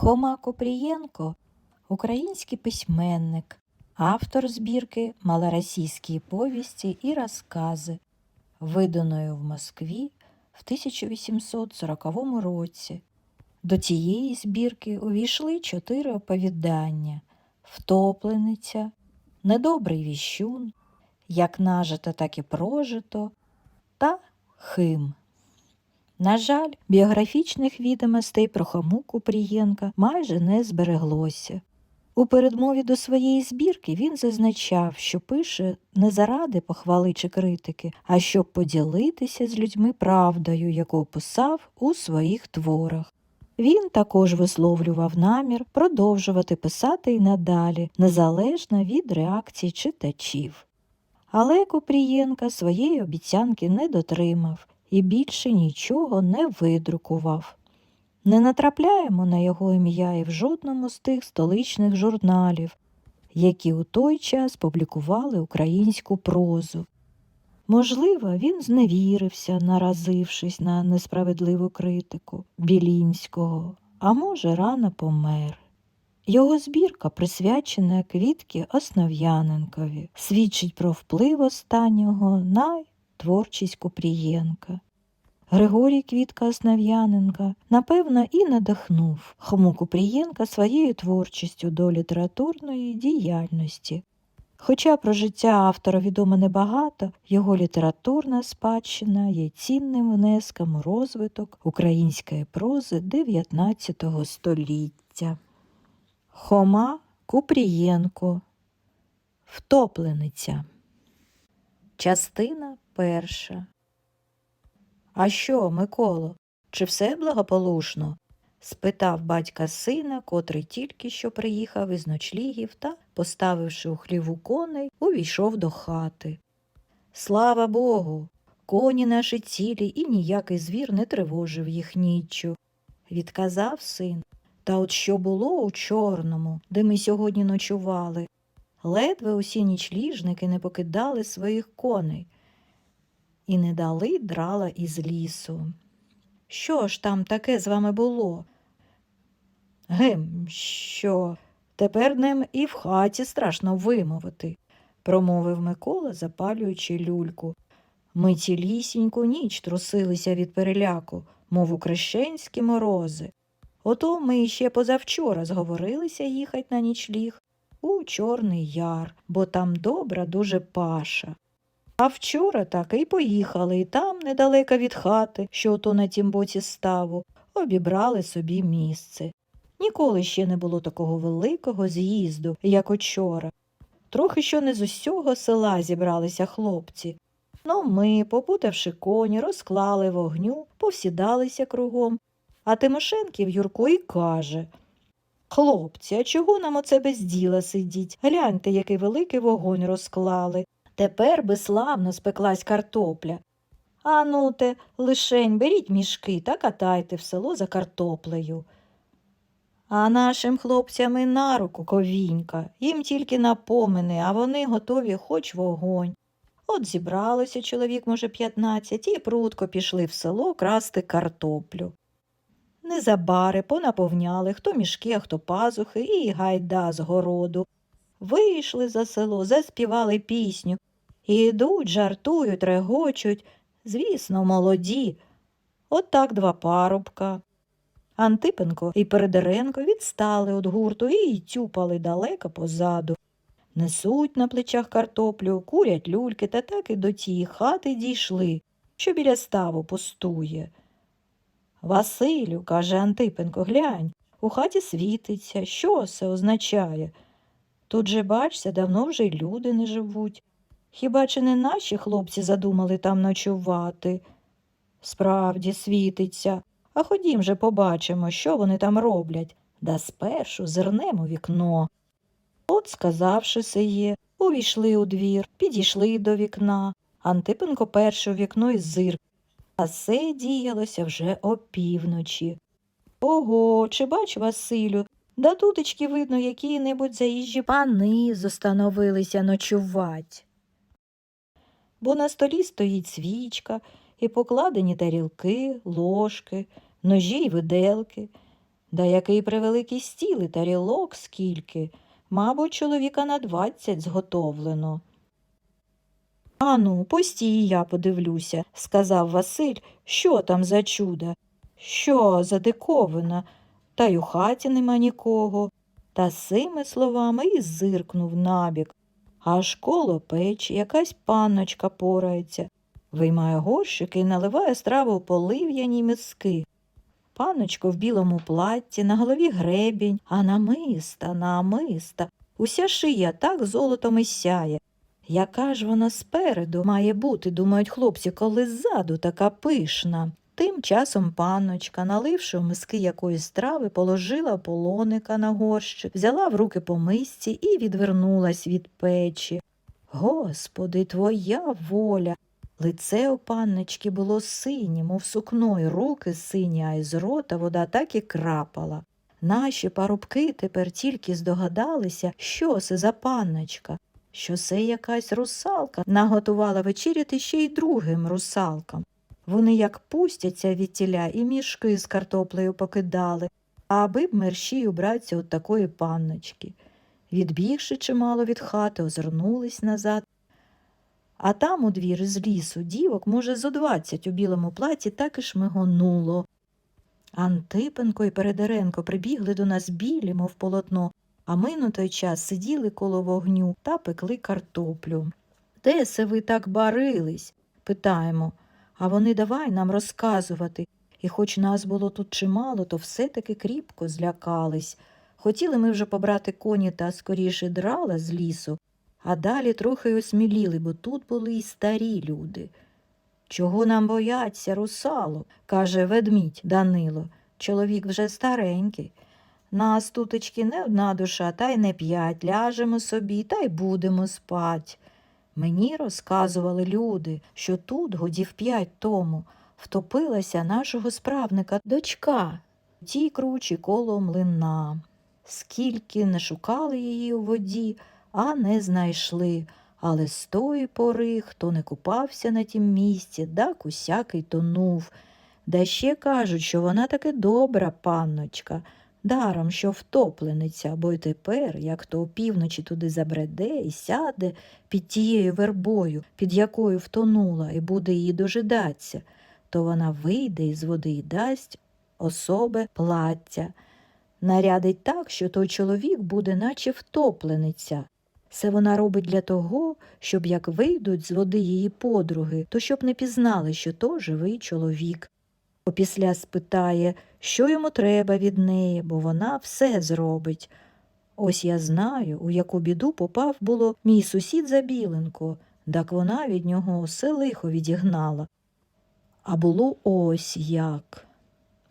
Хома Купрієнко український письменник, автор збірки «Малоросійські повісті і розкази, виданої в Москві в 1840 році. До цієї збірки увійшли чотири оповідання Втоплениця, Недобрий віщун, Як нажито, так і прожито та Хим. На жаль, біографічних відомостей про Хому Купрієнка майже не збереглося. У передмові до своєї збірки він зазначав, що пише не заради похвали чи критики, а щоб поділитися з людьми правдою, яку описав у своїх творах. Він також висловлював намір продовжувати писати й надалі, незалежно від реакцій читачів. Але Купрієнка своєї обіцянки не дотримав і більше нічого не видрукував. Не натрапляємо на його ім'я і в жодному з тих столичних журналів, які у той час публікували українську прозу. Можливо, він зневірився, наразившись на несправедливу критику Білінського, а може, рано помер. Його збірка, присвячена квітки Основ'яненкові, свідчить про вплив останнього на творчість Купрієнка. Григорій Квітка Основ'яненка, напевно, і надихнув Хому Купрієнка своєю творчістю до літературної діяльності. Хоча про життя автора відомо небагато, його літературна спадщина є цінним внеском у розвиток української прози XIX століття. Хома Купрієнко Втоплениця Частина перша А що, Миколо, чи все благополучно? спитав батька сина, котрий тільки що приїхав із ночлігів та, поставивши у хліву коней, увійшов до хати. Слава Богу, коні наші цілі і ніякий звір не тривожив їх ніччю, відказав син. Та от що було у чорному, де ми сьогодні ночували, ледве усі нічліжники не покидали своїх коней і не дали драла із лісу. Що ж там таке з вами було? Гем, що тепер ним і в хаті страшно вимовити, промовив Микола, запалюючи люльку. Ми цілісіньку ніч трусилися від переляку, мов у крещенські морози. Ото ми ще позавчора зговорилися їхати на нічліг у Чорний Яр, бо там добра дуже паша. А вчора так і поїхали, і там, недалеко від хати, що ото на тім боці ставу, обібрали собі місце. Ніколи ще не було такого великого з'їзду, як учора. Трохи що не з усього села зібралися хлопці. Ну ми, попутавши коні, розклали вогню, повсідалися кругом. А Тимошенків Юрко і каже Хлопці, а чого нам оце без діла сидіть? Гляньте, який великий вогонь розклали. Тепер би славно спеклась картопля. А ну лишень беріть мішки та катайте в село за картоплею. А нашим хлопцям і на руку ковінька, їм тільки напомини, а вони готові хоч вогонь. От зібралося чоловік, може, п'ятнадцять, і прутко пішли в село красти картоплю. Незабари понаповняли хто мішки, а хто пазухи, і гайда з городу. Вийшли за село, заспівали пісню. І йдуть, жартують, регочуть, звісно, молоді. От так два парубка. Антипенко і Передеренко відстали від гурту і тюпали далеко позаду. Несуть на плечах картоплю, курять люльки та так і до тієї хати дійшли, що біля ставу пустує. Василю, каже Антипенко, глянь, у хаті світиться. Що це означає? Тут же, бачся, давно вже люди не живуть. Хіба чи не наші хлопці задумали там ночувати? Справді світиться. А ходім же побачимо, що вони там роблять, да спершу зирнемо вікно. От, сказавши сиє, увійшли у двір, підійшли до вікна. Антипенко перше у вікно і зир. А все діялося вже опівночі. Ого, чи бач, Василю, да тутечки видно, які-небудь заїжджі пани застановилися ночувать. Бо на столі стоїть свічка і покладені тарілки, ложки, ножі й виделки. Да який превеликий стіл і тарілок скільки. Мабуть, чоловіка на двадцять зготовлено. Ану, постій, я подивлюся, сказав Василь, що там за чудо, що за диковина, та й у хаті нема нікого. Та з цими словами і зиркнув набік. Аж коло печі якась панночка порається, виймає горщики і наливає страву полив'яні миски. Панночко в білому платті, на голові гребінь, а намиста, намиста, уся шия так золотом і сяє. Яка ж вона спереду має бути, думають хлопці, коли ззаду така пишна. Тим часом панночка, наливши в миски якоїсь страви, положила полоника на горщик, взяла в руки по мисці і відвернулась від печі. Господи, твоя воля. Лице у панночки було синє, мов сукно, і руки сині, а із рота вода так і крапала. Наші парубки тепер тільки здогадалися, що це за панночка, що це якась русалка наготувала вечеряти ще й другим русалкам. Вони як пустяться від тіля і мішки з картоплею покидали, аби б мерщій убратися от такої панночки. Відбігши чимало від хати, озирнулись назад. А там у двір з лісу дівок, може, зо двадцять у білому платі так і шмигонуло. Антипенко і Передеренко прибігли до нас білі, мов полотно, а ми на той час сиділи коло вогню та пекли картоплю. Де се ви так барились? питаємо. А вони давай нам розказувати. І хоч нас було тут чимало, то все-таки кріпко злякались. Хотіли ми вже побрати коні та скоріше драла з лісу, а далі трохи осміліли, бо тут були й старі люди. Чого нам бояться, русало, каже ведмідь Данило. Чоловік вже старенький. Нас тутечки не одна душа, та й не п'ять. Ляжемо собі та й будемо спать. Мені розказували люди, що тут, годів п'ять тому, втопилася нашого справника дочка, тій кручі коло млина. Скільки не шукали її у воді, а не знайшли. Але з тої пори, хто не купався на тім місці, так усякий тонув. Да ще кажуть, що вона таки добра панночка, даром, що втоплениця, бо й тепер, як то опівночі туди забреде і сяде під тією вербою, під якою втонула, і буде її дожидатися, то вона вийде із води і дасть особе плаття. Нарядить так, що той чоловік буде, наче втоплениця. Це вона робить для того, щоб як вийдуть з води її подруги, то щоб не пізнали, що то живий чоловік. Опісля спитає, що йому треба від неї, бо вона все зробить. Ось я знаю, у яку біду попав було мій сусід Забіленко, так вона від нього все лихо відігнала. А було ось як.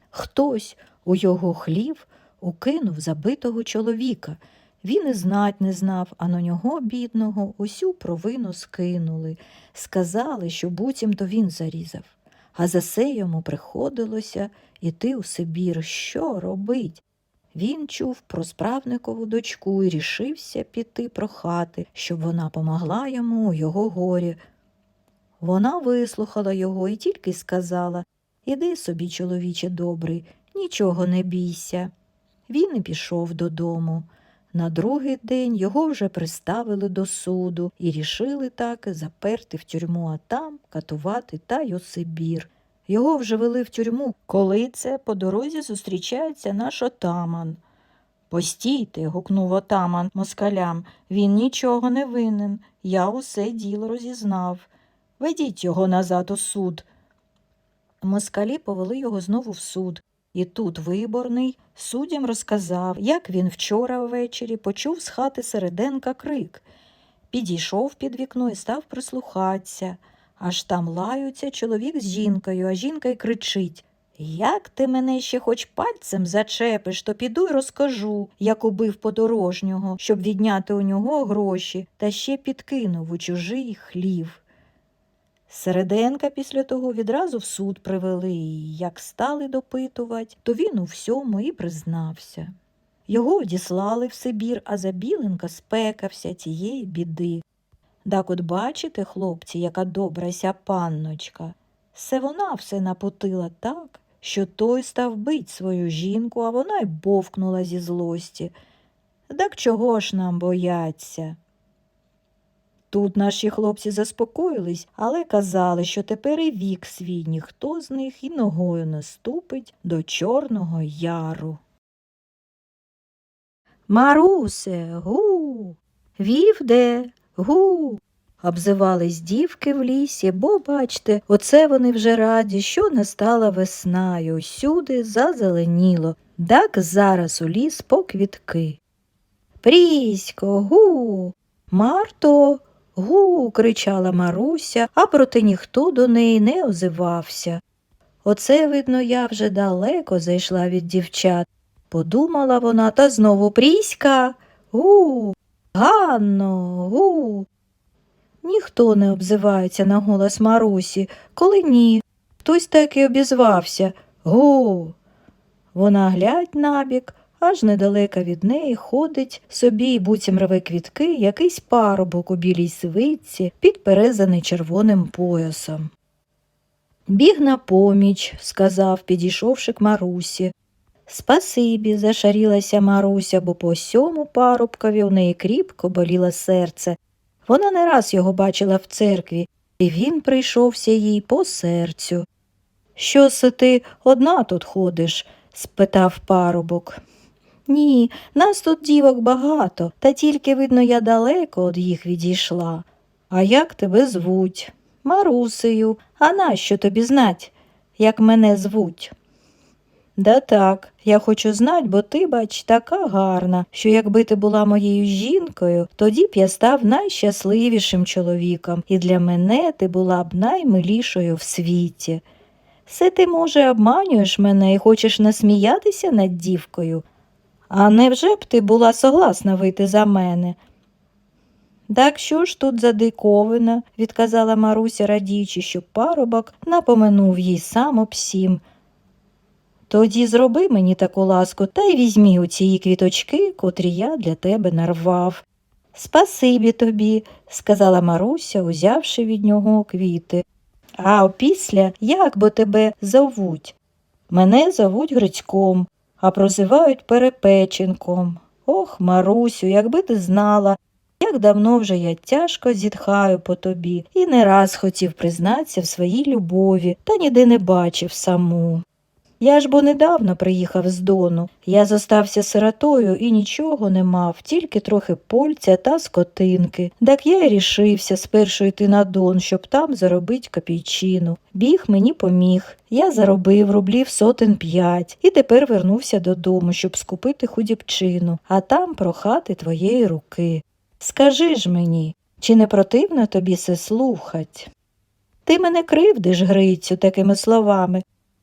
Хтось у його хлів укинув забитого чоловіка. Він і знать не знав, а на нього, бідного, усю провину скинули. Сказали, що буцімто він зарізав. А за се йому приходилося іти у Сибір. Що робить? Він чув про справникову дочку і рішився піти прохати, щоб вона помогла йому у його горі. Вона вислухала його і тільки сказала Іди собі, чоловіче добрий, нічого не бійся. Він і пішов додому. На другий день його вже приставили до суду і рішили так заперти в тюрму, а там катувати та й у. Його вже вели в тюрму, коли це по дорозі зустрічається наш отаман. Постійте, гукнув отаман москалям, він нічого не винен. Я усе діло розізнав. Ведіть його назад у суд. Москалі повели його знову в суд. І тут виборний суддям розказав, як він вчора ввечері почув з хати середенка крик. Підійшов під вікно і став прислухатися. Аж там лаються чоловік з жінкою, а жінка й кричить Як ти мене ще хоч пальцем зачепиш, то піду й розкажу, як убив подорожнього, щоб відняти у нього гроші, та ще підкинув у чужий хлів. Середенка після того відразу в суд привели, і як стали допитувати, то він у всьому і признався. Його одіслали в Сибір, а Забіленка спекався тієї біди. Так от бачите, хлопці, яка добра ся панночка. Се вона все напутила так, що той став бить свою жінку, а вона й бовкнула зі злості. Так чого ж нам бояться? Тут наші хлопці заспокоїлись, але казали, що тепер і вік свій ніхто з них і ногою не ступить до Чорного Яру. Марусе, гу, вівде, гу. Обзивались дівки в лісі, бо, бачте, оце вони вже раді, що настала весна, і усюди зазеленіло, так зараз у ліс по квітки. Прісько, гу, Марто, гу. кричала Маруся, а проте ніхто до неї не озивався. Оце, видно, я вже далеко зайшла від дівчат. Подумала вона та знову Пріська, гу, Ганно, гу. Ніхто не обзивається на голос Марусі, коли ні. Хтось так і обізвався Гу. Вона глядь набік, аж недалеко від неї ходить собі й буцім рве квітки якийсь парубок у білій свитці, підперезаний червоним поясом. Біг на поміч, сказав, підійшовши к Марусі. Спасибі, зашарілася Маруся, бо по сьому парубкові у неї кріпко боліло серце. Вона не раз його бачила в церкві, і він прийшовся їй по серцю. Що се ти одна тут ходиш? спитав парубок. Ні, нас тут дівок багато, та тільки, видно, я далеко від їх відійшла. А як тебе звуть? Марусею. А нащо тобі знать, як мене звуть? Да так, я хочу знать, бо ти, бач, така гарна, що якби ти була моєю жінкою, тоді б я став найщасливішим чоловіком, і для мене ти була б наймилішою в світі. Все ти, може, обманюєш мене і хочеш насміятися над дівкою? А невже б ти була согласна вийти за мене? Так що ж тут за диковина, відказала Маруся, радіючи, що парубок напоминув їй сам об. Тоді зроби мені таку ласку та й візьмі оці квіточки, котрі я для тебе нарвав. Спасибі тобі, сказала Маруся, узявши від нього квіти. А опісля як бо тебе зовуть? Мене зовуть Грицьком, а прозивають Перепеченком. Ох, Марусю, якби ти знала, як давно вже я тяжко зітхаю по тобі і не раз хотів признатися в своїй любові, та ніде не бачив саму. Я ж бо недавно приїхав з Дону. Я зостався сиротою і нічого не мав, тільки трохи польця та скотинки. Так я й рішився спершу йти на Дон, щоб там заробить копійчину. Біг мені поміг. Я заробив рублів сотен п'ять і тепер вернувся додому, щоб скупити худібчину, а там прохати твоєї руки. Скажи ж мені, чи не противно тобі се слухать? Ти мене кривдиш, Грицю, такими словами.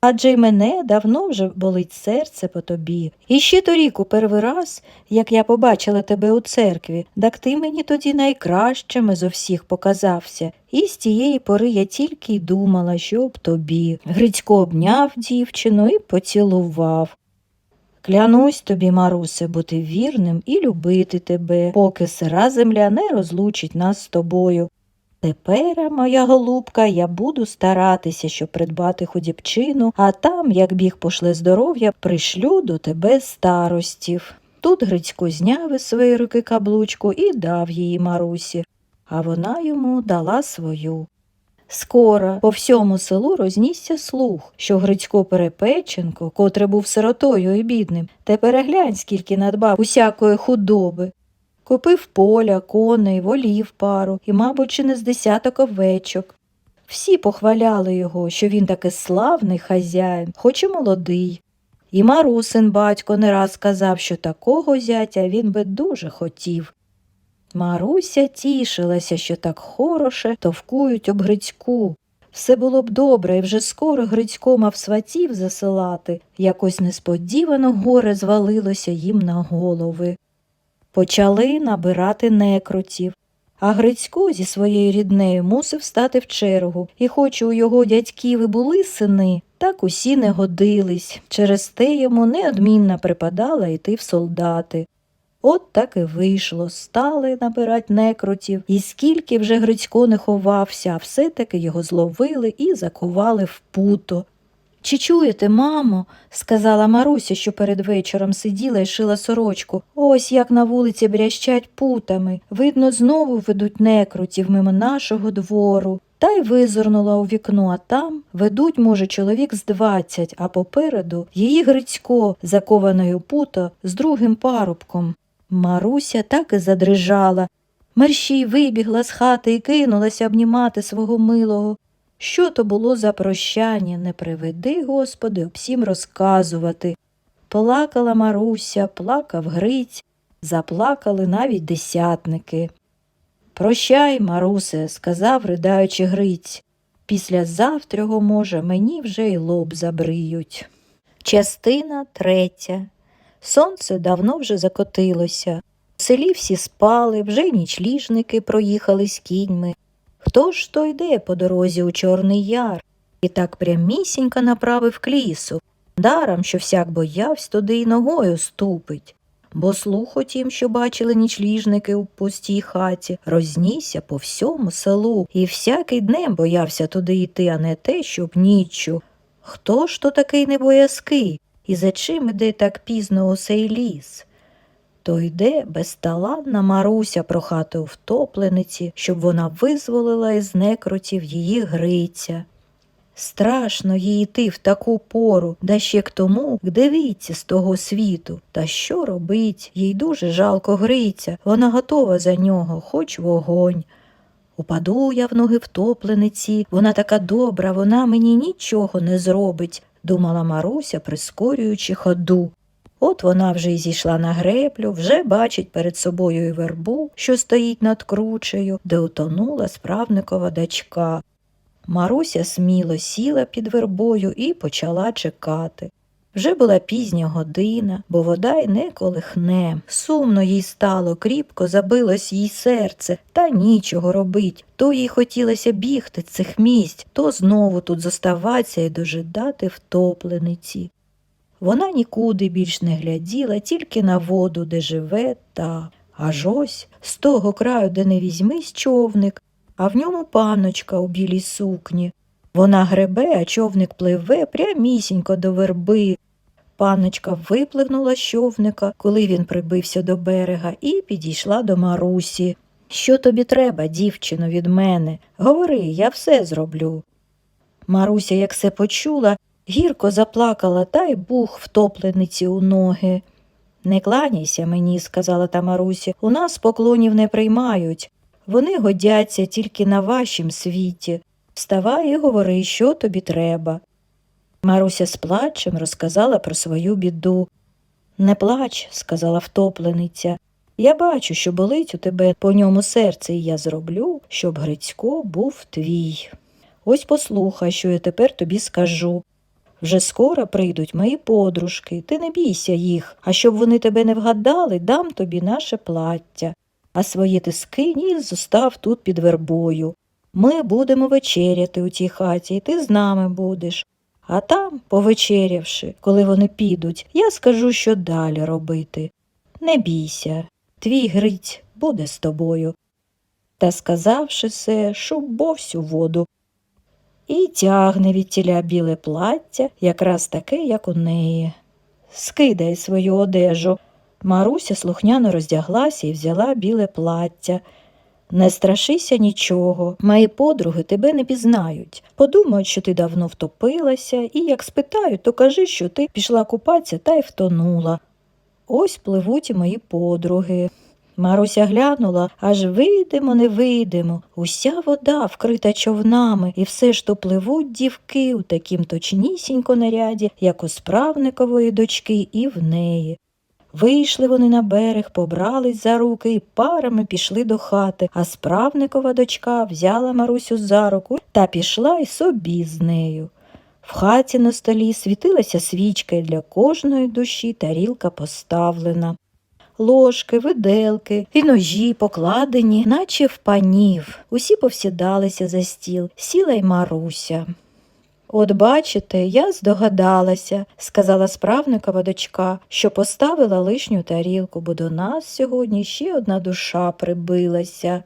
Адже й мене давно вже болить серце по тобі. І ще торік у перший раз, як я побачила тебе у церкві, так ти мені тоді найкращими зо всіх показався, і з тієї пори я тільки й думала, що б тобі. Грицько обняв дівчину і поцілував. Клянусь тобі, Марусе, бути вірним і любити тебе, поки сира земля не розлучить нас з тобою. Тепер, моя голубка, я буду старатися, щоб придбати худібчину, а там, як біг пошле здоров'я, пришлю до тебе старостів. Тут Грицько зняв із своєї руки каблучку і дав її Марусі, а вона йому дала свою. Скоро по всьому селу рознісся слух, що Грицько Перепеченко, котрий був сиротою і бідним, тепер глянь, скільки надбав усякої худоби. Купив поля, коней, волів пару і, мабуть, чи не з десяток овечок. Всі похваляли його, що він таки славний хазяїн, хоч і молодий. І Марусин батько не раз сказав, що такого зятя він би дуже хотів. Маруся тішилася, що так хороше товкують об Грицьку. Все було б добре, і вже скоро Грицько мав сватів засилати, якось несподівано горе звалилося їм на голови. Почали набирати некрутів, а Грицько зі своєю ріднею мусив стати в чергу, і хоч у його дядьків і були сини, так усі не годились. Через те йому неодмінно припадала йти в солдати. От так і вийшло, стали набирать некрутів, і скільки вже Грицько не ховався, а все-таки його зловили і закували в путо. Чи чуєте, мамо? сказала Маруся, що перед вечором сиділа і шила сорочку. Ось як на вулиці брящать путами. Видно, знову ведуть некрутів мимо нашого двору. Та й визирнула у вікно, а там ведуть, може, чоловік з двадцять, а попереду її Грицько, закованою путо, з другим парубком. Маруся так і задрижала. Мерщій вибігла з хати і кинулася обнімати свого милого. Що то було за прощання, не приведи, Господи, всім розказувати. Плакала Маруся, плакав Гриць, заплакали навіть десятники. Прощай, Марусе, сказав, ридаючи Гриць. Після завтрього, може, мені вже й лоб забриють. Частина третя. Сонце давно вже закотилося. В селі всі спали, вже нічліжники проїхали з кіньми. Хто ж то йде по дорозі у Чорний Яр? І так прямісінько направив к лісу, даром, що всяк боявсь, туди й ногою ступить. Бо слух о тім, що бачили нічліжники у пустій хаті, рознісся по всьому селу, і всякий днем боявся туди йти, а не те, щоб ніччю. Хто ж то такий небоязкий? І за чим іде так пізно у сей ліс? То йде безталанна Маруся прохати у щоб вона визволила із некрутів її Гриця. Страшно їй йти в таку пору, да ще к тому, дивіться з того світу. Та що робить? Їй дуже жалко Гриця, вона готова за нього, хоч вогонь. Упаду я в ноги втоплениці, вона така добра, вона мені нічого не зробить, думала Маруся, прискорюючи ходу. От вона вже й зійшла на греблю, вже бачить перед собою і вербу, що стоїть над кручею, де утонула справникова дочка. Маруся сміло сіла під вербою і почала чекати. Вже була пізня година, бо вода й не колихне. Сумно їй стало, кріпко забилось їй серце, та нічого робить. То їй хотілося бігти цих місць, то знову тут зоставатися і дожидати втоплениці. Вона нікуди більш не гляділа, тільки на воду, де живе та. Аж ось з того краю, де не візьмись човник, а в ньому паночка у білій сукні. Вона гребе, а човник пливе прямісінько до верби. Паночка випливнула з човника, коли він прибився до берега, і підійшла до Марусі. Що тобі треба, дівчино, від мене? Говори, я все зроблю. Маруся, як все почула, гірко заплакала та й бух втоплениці у ноги. Не кланяйся мені, сказала та Марусі, у нас поклонів не приймають. Вони годяться тільки на вашім світі. Вставай і говори, що тобі треба. Маруся з плачем розказала про свою біду. Не плач, сказала втоплениця. Я бачу, що болить у тебе по ньому серце, і я зроблю, щоб Грицько був твій. Ось послухай, що я тепер тобі скажу. Вже скоро прийдуть мої подружки, ти не бійся їх, а щоб вони тебе не вгадали, дам тобі наше плаття, а свої ти скинь зостав тут під вербою. Ми будемо вечеряти у тій хаті, і ти з нами будеш. А там, повечерявши, коли вони підуть, я скажу, що далі робити. Не бійся, твій Гриць буде з тобою. Та, сказавши це, шубовсь у воду і тягне від тіля біле плаття, якраз таке, як у неї. Скидай свою одежу. Маруся слухняно роздяглася і взяла біле плаття. Не страшися нічого, мої подруги тебе не пізнають. Подумають, що ти давно втопилася, і як спитають, то кажи, що ти пішла купатися та й втонула. Ось пливуть і мої подруги. Маруся глянула, аж вийдемо, не вийдемо. Уся вода вкрита човнами, і все ж то пливуть дівки у такім точнісінько наряді, як у справникової дочки, і в неї. Вийшли вони на берег, побрались за руки і парами пішли до хати, а справникова дочка взяла Марусю за руку та пішла й собі з нею. В хаті на столі світилася свічка і для кожної душі тарілка поставлена. Ложки, виделки і ножі покладені, наче в панів. Усі повсідалися за стіл, сіла й Маруся. От бачите, я здогадалася, сказала справникова дочка, що поставила лишню тарілку, бо до нас сьогодні ще одна душа прибилася.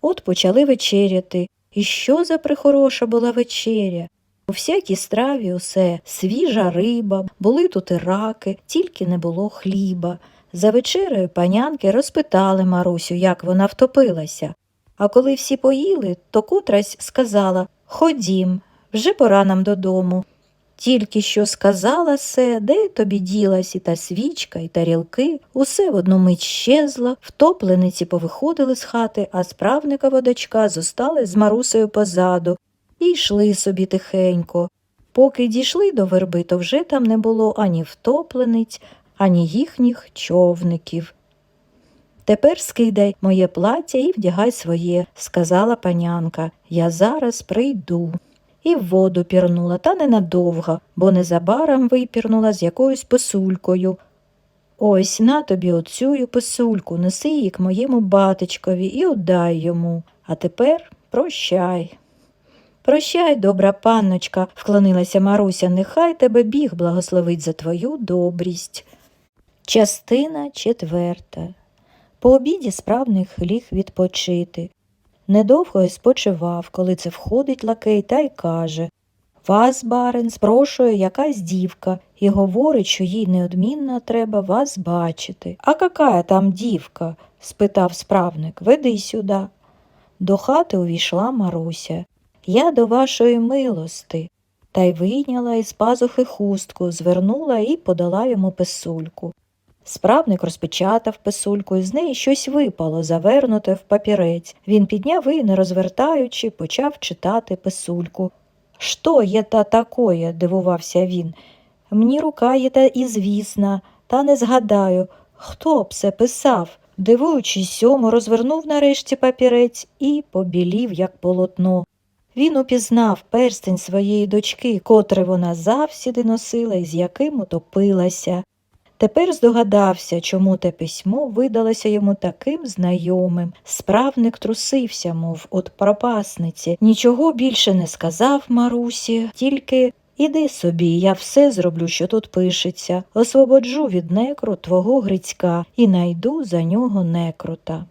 От почали вечеряти. І що за прихороша була вечеря? У всякій страві усе свіжа риба, були тут і раки, тільки не було хліба. За вечерею панянки розпитали Марусю, як вона втопилася. А коли всі поїли, то котрась сказала Ходім, вже пора нам додому. Тільки що сказала се, де тобі ділась і та свічка, і тарілки, усе в одну мить щезло, втоплениці повиходили з хати, а справникова дочка зостали з Марусею позаду і йшли собі тихенько. Поки дійшли до верби, то вже там не було ані втоплениць, ані їхніх човників. Тепер скидай моє плаття і вдягай своє, сказала панянка. Я зараз прийду. І в воду пірнула, та ненадовго, бо незабаром випірнула з якоюсь писулькою. Ось на тобі оцю писульку, неси її к моєму батечкові і отдай йому. А тепер прощай. Прощай, добра панночка, вклонилася Маруся, нехай тебе біг благословить за твою добрість. Частина четверта. По обіді справник ліг відпочити. Недовго й спочивав, коли це входить лакей та й каже Вас, барин, спрошує якась дівка і говорить, що їй неодмінно треба вас бачити. А какая там дівка? спитав справник. Веди сюди. До хати увійшла Маруся. Я до вашої милости. Та й вийняла із пазухи хустку, звернула і подала йому писульку. Справник розпечатав писульку, і з неї щось випало, завернуте в папірець. Він підняв і, не розвертаючи, почав читати писульку. Що є та такое? дивувався він. Мені рука є та і звісна, та не згадаю, хто б це писав. Дивуючись сьому, розвернув нарешті папірець і побілів, як полотно. Він упізнав перстень своєї дочки, котрий вона завсіди носила і з яким утопилася. Тепер здогадався, чому те письмо видалося йому таким знайомим. Справник трусився, мов от пропасниці. Нічого більше не сказав Марусі, тільки іди собі, я все зроблю, що тут пишеться. Освободжу від некру твого Грицька і найду за нього некрута.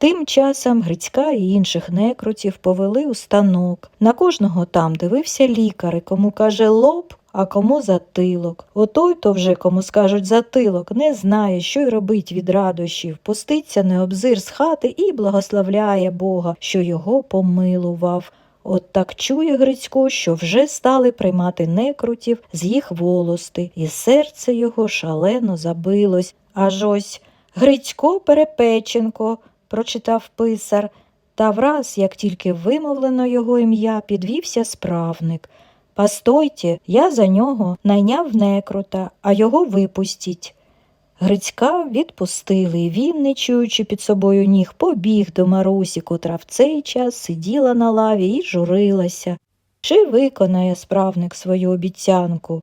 Тим часом Грицька і інших некрутів повели у станок. На кожного там дивився лікар, кому каже лоб, а кому затилок. Отой то вже кому скажуть затилок, не знає, що й робить від радощів, пуститься необзир з хати і благословляє Бога, що його помилував. От так чує Грицько, що вже стали приймати некрутів з їх волости, і серце його шалено забилось. Аж ось Грицько Перепеченко, прочитав писар, та враз, як тільки вимовлено його ім'я, підвівся справник. Постойте, я за нього найняв некрута, а його випустіть. Грицька відпустили, і він, не чуючи під собою ніг, побіг до Марусі, котра в цей час сиділа на лаві і журилася. Чи виконає справник свою обіцянку?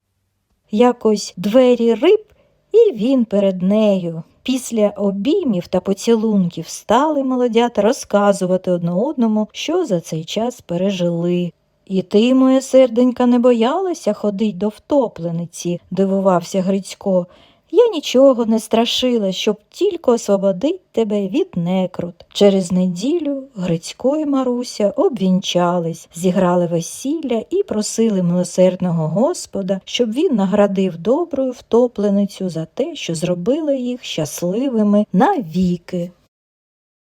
Якось двері риб, і він перед нею. Після обіймів та поцілунків стали молодята розказувати одне одному, що за цей час пережили. І ти, моє серденька, не боялася ходить до втоплениці, дивувався Грицько. Я нічого не страшила, щоб тільки освободить тебе від некрут. Через неділю Грицько і Маруся обвінчались, зіграли весілля і просили милосердного Господа, щоб він наградив доброю втопленицю за те, що зробила їх щасливими навіки.